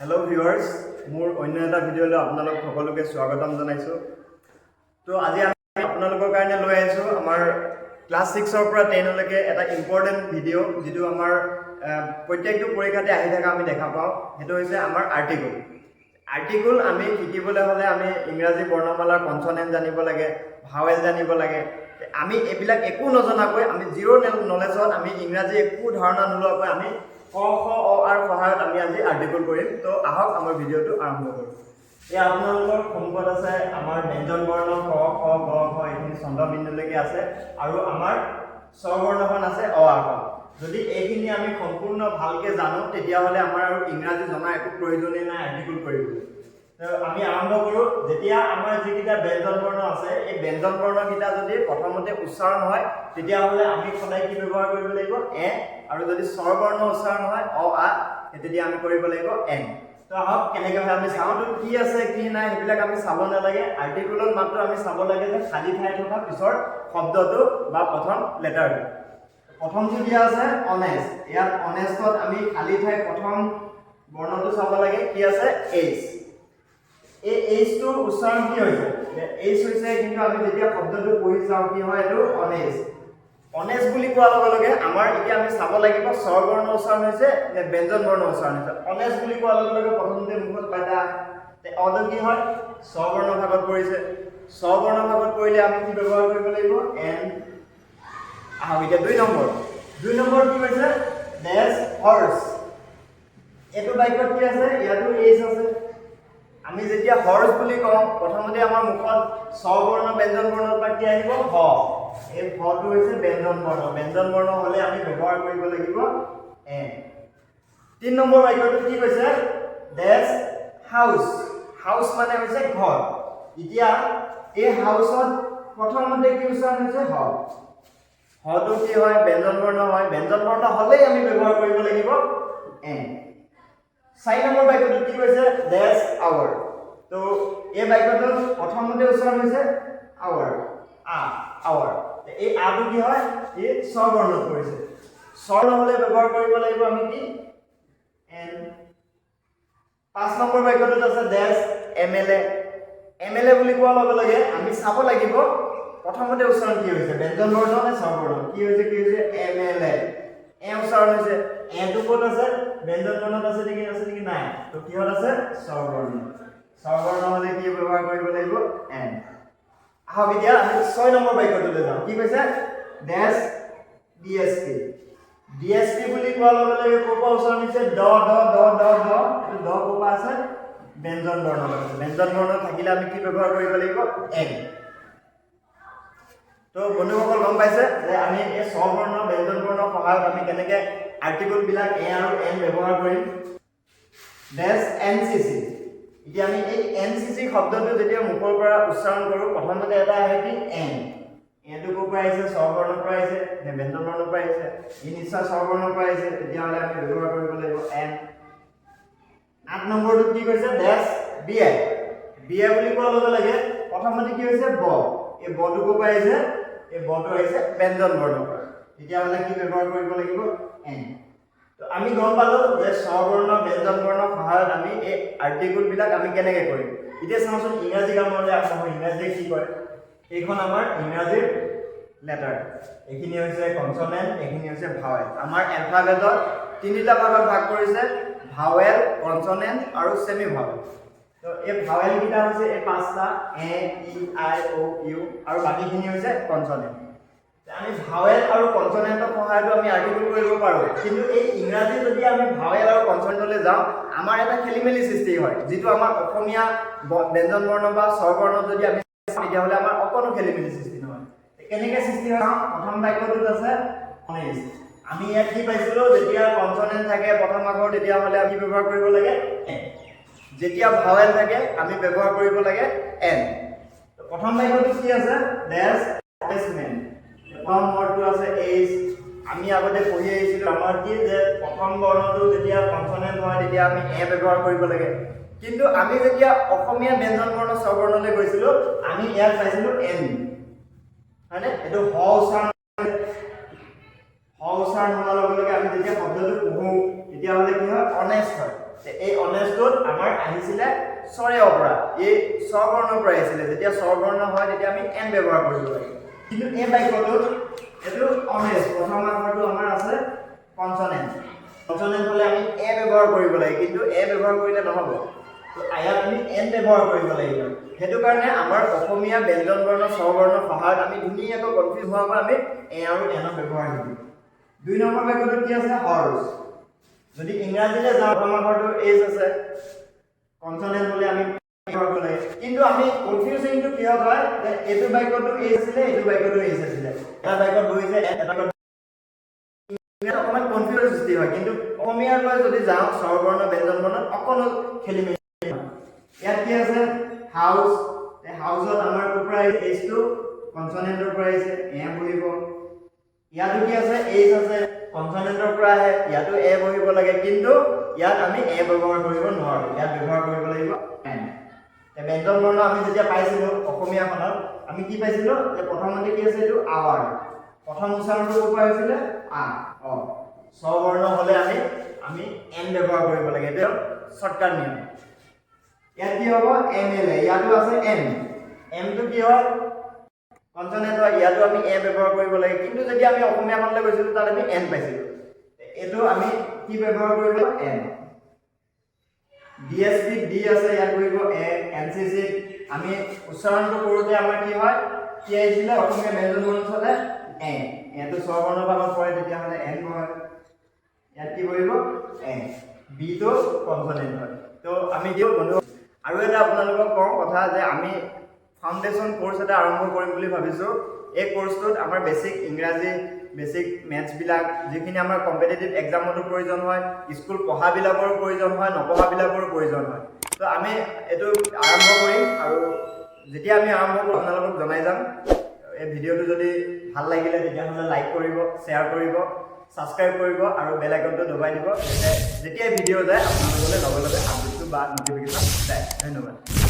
Hello viewers মোৰ অন্য এটা ভিডিঅ'লৈ আপোনালোক সকলোকে স্বাগতম জনাইছোঁ। তো আজি আমি আপোনালোকৰ কাৰণে লৈ আহিছোঁ আমাৰ ক্লাছ ছিক্সৰ পৰা টেনলৈকে এটা ইম্পৰ্টেণ্ট ভিডিঅ' যিটো আমাৰ প্ৰত্যেকটো পৰীক্ষাতে আহি থকা আমি দেখা পাওঁ। সেইটো হৈছে আমাৰ আৰ্টিকল আৰ্টিকল আমি শিকিবলৈ হ'লে আমি ইংৰাজী বৰ্ণমালাৰ কনচনেণ্ট জানিব লাগে ভাৱেল জানিব লাগে। আমি এইবিলাক একো নজনাকৈ আমি জিৰ' নলেজত আমি ইংৰাজী একো ধাৰণা নোলোৱাকৈ আমি খ অ আৰ সহায়ত আমি আজি আৰ্টিকল কৰিম। তো আহক আমাৰ ভিডিঅ'টো আৰম্ভ কৰোঁ। এই আপোনালোকৰ সন্মুখত আছে আমাৰ ব্যঞ্জন বৰ্ণ ক খ গ ঘ এইখিনি চন্দ্ৰবিন্দুলৈকে আছে। আৰু আমাৰ স্বৰবৰ্ণখন আছে অ আখন যদি এইখিনি আমি সম্পূৰ্ণ ভালকে জানো তেতিয়াহ'লে আমাৰ আৰু ইংৰাজী জনা একো প্ৰয়োজনেই নাই আৰ্টিকল কৰিবলৈ। আমি আৰম্ভ কৰোঁ। যেতিয়া আমাৰ যিকেইটা ব্যঞ্জন বৰ্ণ আছে এই ব্যঞ্জন বৰ্ণকেইটা যদি প্ৰথমতে উচ্চাৰণ হয় তেতিয়াহ'লে আমি সদায় কি ব্যৱহাৰ কৰিব লাগিব? এ আৰু যদি স্বৰবৰ্ণ উচ্চাৰণ হয় অ আ তেতিয়া আমি কৰিব লাগিব এন। তো আহক কেনেকৈ হয় আমি চাওঁ। তো কি আছে কি নাই সেইবিলাক আমি চাব নালাগে। আৰ্টিকুলত মাত্ৰ আমি চাব লাগে যে খালী ঠাই থকা পিছৰ শব্দটো বা প্ৰথম লেটাৰটো। প্ৰথমটো দিয়া আছে অনেষ্ট ইয়াত অনেষ্টত আমি খালী ঠাই প্ৰথম বৰ্ণটো চাব লাগে। কি আছে? এইচ এই এইচটো উচ্চাৰণ কি হৈছে এইচ হৈছে কিন্তু আমি যেতিয়া শব্দটো পঢ়ি চাওঁ কি হয় এইটো? অনেষ্ট অনেষ্ট বুলি কোৱাৰ লগে লগে আমাৰ এতিয়া আমি চাব লাগিব স্বৰবৰ্ণ উচ্চাৰণ হৈছে নে ব্যঞ্জন বৰ্ণ উচ্চাৰণ হৈছে। অনেষ্ট বুলি কোৱাৰ লগে লগে প্ৰথমতে মুখত পাইতা। অটো কি হয়? স্বৰবৰ্ণ ভাগত পৰিছে। স্বৰবৰ্ণ ভাগত পৰিলে আমি কি ব্যৱহাৰ কৰিব লাগিব? এন। আহক এতিয়া দুই নম্বৰ। দুই নম্বৰ কি কৈছে ডেছ হৰ্চ এইটো বাক্যত কি আছে? ইয়াতো এইচ আছে। আমি যেতিয়া হৰ্চ বুলি কওঁ প্ৰথমতে আমাৰ মুখত স্ববৰ্ণ ব্যঞ্জন বৰ্ণৰ পৰা কি আহিব হ। এই হটো হৈছে ব্যঞ্জন বৰ্ণ। ব্যঞ্জন বৰ্ণ হ'লে আমি ব্যৱহাৰ কৰিব লাগিব এ তিনি নম্বৰ বাক্যটো কি কৈছে? ডেছ হাউচ হাউচ মানে হৈছে ঘৰ। এতিয়া এই হাউচত প্ৰথমতে কি উচ্চাৰণ হৈছে? হ। হটো কি হয়? ব্যঞ্জন বৰ্ণ হয়। ব্যঞ্জন বৰ্ণ হ'লেই আমি ব্যৱহাৰ কৰিব লাগিব এ চাৰি নম্বৰ বাক্যটো কি কৈছে? আৱাৰ তো এই বাক্যটোত প্ৰথমতে উচ্চাৰণ হৈছে আৱাৰ আ আৱাৰ এই আটো কি হয়? ই স্ববৰ্ণত পৰিছে স্বৰ নহ'লে ব্যৱহাৰ কৰিব লাগিব আমি কি? এন পাঁচ নম্বৰ বাক্যটোত আছে dash M L A. M L A বুলি কোৱাৰ লগে লগে আমি চাব লাগিব প্ৰথমতে উচ্চাৰণ কি হৈছে? ব্যঞ্জন বৰ্ণ নে স্বৰবৰ্ণ কি হৈছে কি হৈছে? এম এল এ। এ উচ্চাৰণ হৈছে এটো ক'ত আছে? ব্যঞ্জন বৰ্ণত আছে নেকি আছে নেকি? নাই। তো কিহত আছে? স্বৰবৰ্ণ স্বৰবৰ্ণ হ'লে কি ব্যৱহাৰ কৰিব লাগিব? এন। আহক এতিয়া আমি ছয় নম্বৰ বাক্যটোলৈ যাওঁ। কি কৈছে? Dash D S P D S P বুলি কোৱাৰ লগে লগে ক'ৰ পৰা উচ্চাৰণ হৈছে দ দ দ দ দ এইটো দ ক'ৰ পৰা আছে, ব্যঞ্জন বৰ্ণ আছে। ব্যঞ্জন বৰ্ণ থাকিলে আমি কি ব্যৱহাৰ কৰিব লাগিব? এন। তো বন্ধুসকল গম পাইছে যে আমি এই স্ববৰ্ণ, ব্যঞ্জন বৰ্ণৰ সহায়ত আমি কেনেকৈ আৰ্টিকলবিলাক এ আৰু এন ব্যৱহাৰ কৰিম। ডেছ এন চি চি এতিয়া আমি এই এন চি চি শব্দটো যেতিয়া মুখৰ পৰা উচ্চাৰণ কৰোঁ, প্ৰথমতে এটা আহে কি? এন এনটো ক'ৰ পৰা আহিছে? স্বৰবৰ্ণৰ পৰা আহিছে। নে ব্যঞ্জন বৰ্ণৰ পৰা আহিছে? ই নিশ্চয় স্বৰবৰ্ণৰ পৰা আহিছে। তেতিয়াহ'লে আমি ব্যৱহাৰ কৰিব লাগিব এন আঠ নম্বৰটোত কি কৈছে? ডেছ বি আই বি আই বুলি কোৱাৰ লগে লগে। প্ৰথমতে কি হৈছে? ব। এই বটো ক'ৰ পৰা আহিছে? এই বটো আহিছে ব্যঞ্জন বৰ্ণৰ পৰা। তেতিয়াহ'লে কি ব্যৱহাৰ কৰিব লাগিব? তো আমি গম পালোঁ যে স্বৰবৰ্ণ ব্যঞ্জন বৰ্ণৰ সহায়ত আমি এই আৰ্টিকলবিলাক আমি কেনেকৈ কৰিম? এতিয়া চাওঁচোন ইংৰাজী কামলৈ আকৌ ইংৰাজীয়ে কি কৰে? এইখন আমাৰ ইংৰাজীৰ লেটাৰ এইখিনি হৈছে কনচনেণ্ট এইখিনি হৈছে ভাৱেল আমাৰ এলফাবেটত তিনিটা ভাগত ভাগ কৰিছে ভাৱেল কনচনেণ্ট আৰু ছেমি ভাৱেল তো এই ভাৱেলকেইটা হৈছে এই পাঁচটা, এ, ই, আই, অ' ইউ, আৰু বাকীখিনি হৈছে কনচনেণ্ট আমি ভাৱেল আৰু কনচনেণ্টৰ সহায়তো আমি আৰ্টিকুল কৰিব পাৰোঁ। কিন্তু এই ইংৰাজী যদি আমি ভাৱেল আৰু কনচনেণ্টলৈ যাওঁ, আমাৰ এটা খেলি মেলি সৃষ্টি হয়, যিটো আমাৰ অসমীয়া ব্যঞ্জন বৰ্ণ বা স্বৰবৰ্ণ যদি আমি তেতিয়াহ'লে আমাৰ অকণো খেলি মেলি সৃষ্টি নহয়। কেনেকৈ সৃষ্টি হয়। প্ৰথম বাক্যটোত আছে অনেষ্ট আমি ইয়াত কি পাইছিলোঁ? যেতিয়া কনচনেণ্ট থাকে, প্ৰথম আখৰ, তেতিয়াহ'লে আমি ব্যৱহাৰ কৰিব লাগে যেতিয়া ভাৱেল থাকে, আমি ব্যৱহাৰ কৰিব লাগে এন। প্ৰথম বাক্যটোত কি আছে? ডেছ এছমেণ্ট প্ৰথম ৱৰ্ডটো আছে এইচ আমি আগতে পঢ়ি আহিছিলোঁ আমাৰ কি যে প্ৰথম বৰ্ণটো যেতিয়া কনচনেণ্ট হয় তেতিয়া আমি এ ব্যৱহাৰ কৰিব লাগে। কিন্তু আমি যেতিয়া অসমীয়া ব্যঞ্জন বৰ্ণ স্বৰবৰ্ণলৈ গৈছিলোঁ আমি ইয়াত পাইছিলোঁ এন হয়নে? এইটো হ উচ্চাৰণ হ উচ্চাৰণ হোৱাৰ লগে লগে আমি যেতিয়া শব্দটো পঢ়োঁ তেতিয়াহ'লে কি হয়? অনেষ্ট হয়। এই অনেষ্টটোত আমাৰ আহিছিলে স্বৰেয়ৰ পৰা। এই স্ববৰ্ণৰ পৰা আহিছিলে। যেতিয়া স্ববৰ্ণ হয় তেতিয়া আমি এন ব্যৱহাৰ কৰিব লাগে। কিন্তু এই বাক্যটোত এইটো অনেষ্ট প্ৰথম আখৰটো আমাৰ আছে কনচনেণ্ট কনচনেণ্ট হ'লে আমি এ ব্যৱহাৰ কৰিব লাগে, কিন্তু এ ব্যৱহাৰ কৰিলে নহ'ব। তো ইয়াত আমি এন ব্যৱহাৰ কৰিব লাগিব। সেইটো কাৰণে আমাৰ অসমীয়া ব্যঞ্জন বৰ্ণ স্ববৰ্ণৰ সহায়ত আমি ধুনীয়াকৈ কনফিউজ হোৱাৰ পৰা আমি এ আৰু এনৰ ব্যৱহাৰ শিকিম। দুই নম্বৰ বাক্যটোত কি আছে? হৰ্চ যদি ইংৰাজীলৈ যাওঁ, প্ৰথম আখৰটো এইচ আছে কনচনেণ্ট হ'লে আমি কিন্তু আমি কনফিউজিংটো কিহত হয়? যে এইটো বাক্যটো এইচ আছিলে এইটো বাক্যটো এইচ আছিলে। এটা বাক্যত বহিছে এটা বাক্যত ইয়াত অকণমান কনফিউজৰ সৃষ্টি হয়। কিন্তু অসমীয়ালৈ যদি যাওঁ স্বৰবৰ্ণ ব্যঞ্জন বৰ্ণত অকণো খেলি মেলি। ইয়াত কি আছে? হাউচ হাউচত আমাৰ ক'ৰ পৰা আহিছে? এইচটো কনচনেণ্টৰ পৰা আহিছে এ বহিব। ইয়াতো কি আছে? এইচ আছে কনচনেণ্টৰ পৰা আহে। ইয়াতো এ বহিব লাগে। কিন্তু ইয়াত আমি এ ব্যৱহাৰ কৰিব নোৱাৰোঁ। ইয়াত ব্যৱহাৰ কৰিব লাগিব এন এতিয়া বৰ্ণ আমি যেতিয়া পাইছিলোঁ অসমীয়াখনত, আমি কি পাইছিলোঁ? যে প্ৰথমতে কি আছে এইটো? আৱাৰ প্ৰথম উচ্চাৰণটো ক'ৰ পৰা হৈছিলে আ। অ। স্ববৰ্ণ হ'লে আমি আমি এন ব্যৱহাৰ কৰিব লাগে। এইটো শ্বৰ্টকাট নিয়ম। ইয়াত কি হ'ব? এম এল এ ইয়াতো আছে এম এমটো কি হয়? কনচনেণ্ট হয় ইয়াতো আমি এ ব্যৱহাৰ কৰিব লাগে। কিন্তু যেতিয়া আমি অসমীয়াখনলৈ গৈছিলোঁ, তাত আমি এন পাইছিলোঁ। এইটো আমি কি ব্যৱহাৰ কৰিব N D S P D আছে ইয়াত এ এন চি চি আমি উচ্চাৰণটো কৰোঁতে আমাৰ কি হয়? কি আহিছিলে অসমীয়া ব্যঞ্জন হ'লে এ ইয়াতো স্বৰবৰ্ণ ভাগত পৰে তেতিয়াহ'লে এন হয় ইয়াত কি কৰিব? এ বিটো কনচনেণ্ট হয়। তো আমি দিওঁ বন্ধু, আৰু এটা আপোনালোকক কওঁ কথা যে আমি ফাউণ্ডেশ্যন কৰ্চ এটা আৰম্ভ কৰিম বুলি ভাবিছোঁ। এই কৰ্চটোত আমাৰ বেছিক ইংৰাজী বেছিক মেথছবিলাক যিখিনি আমাৰ কম্পিটিটিভ এক্সামতো প্ৰয়োজন হয় স্কুল পঢ়াবিলাকৰো প্ৰয়োজন হয় নপঢ়াবিলাকৰো প্ৰয়োজন হয়। তো আমি এইটো আৰম্ভ কৰিম আৰু যেতিয়া আমি আৰম্ভ কৰোঁ আপোনালোকক জনাই যাম। এই ভিডিঅ'টো যদি ভাল লাগিলে তেতিয়াহ'লে লাইক কৰিব শ্বেয়াৰ কৰিব ছাবস্ক্ৰাইব কৰিব আৰু বেল আইকনটো দবাই দিব যাতে যেতিয়াই ভিডিঅ' যায় আপোনালোকলৈ লগে লগে আপডেটটো বা নটিফিকেশ্যন যায় ধন্যবাদ।